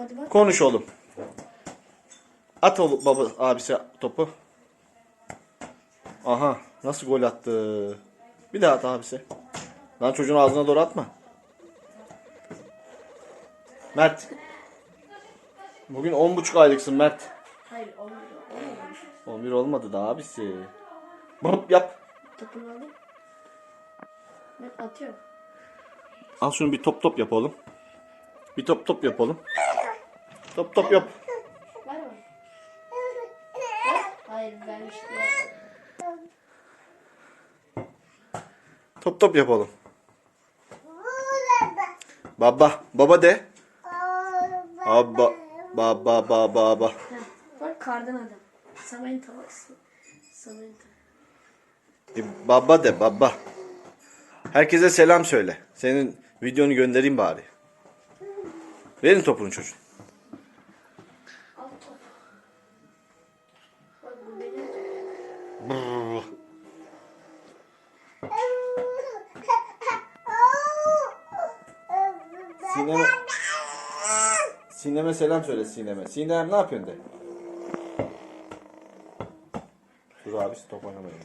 hadi bak. Konuş oğlum. At oğlum baba abisi topu. Aha nasıl gol attı. Bir daha at abisi. Lan çocuğun ağzına doğru atma. Mert. Bugün 10,5 aylıksın Mert. Hayır olmuyor. Olmuyor. 11 olmadı da abisi. Bıp yap. Topunu alayım. Ben atıyorum. Al şunu bir top top yapalım. Bir top top yapalım. Top top yap. Ver bana. Hayır ben işte Top top yapalım. Baba. Baba de. Baba. Baba baba baba. Bak kardan adam. Samayın tavası. Samayın tavası. E, baba de baba. Herkese selam söyle. Senin videonu göndereyim bari. Verin topunu çocuğun. Brrr. Sineme... Sineme selam söyle Sineme. Sinem ne yapıyorsun de. Dur abi top oynamayın.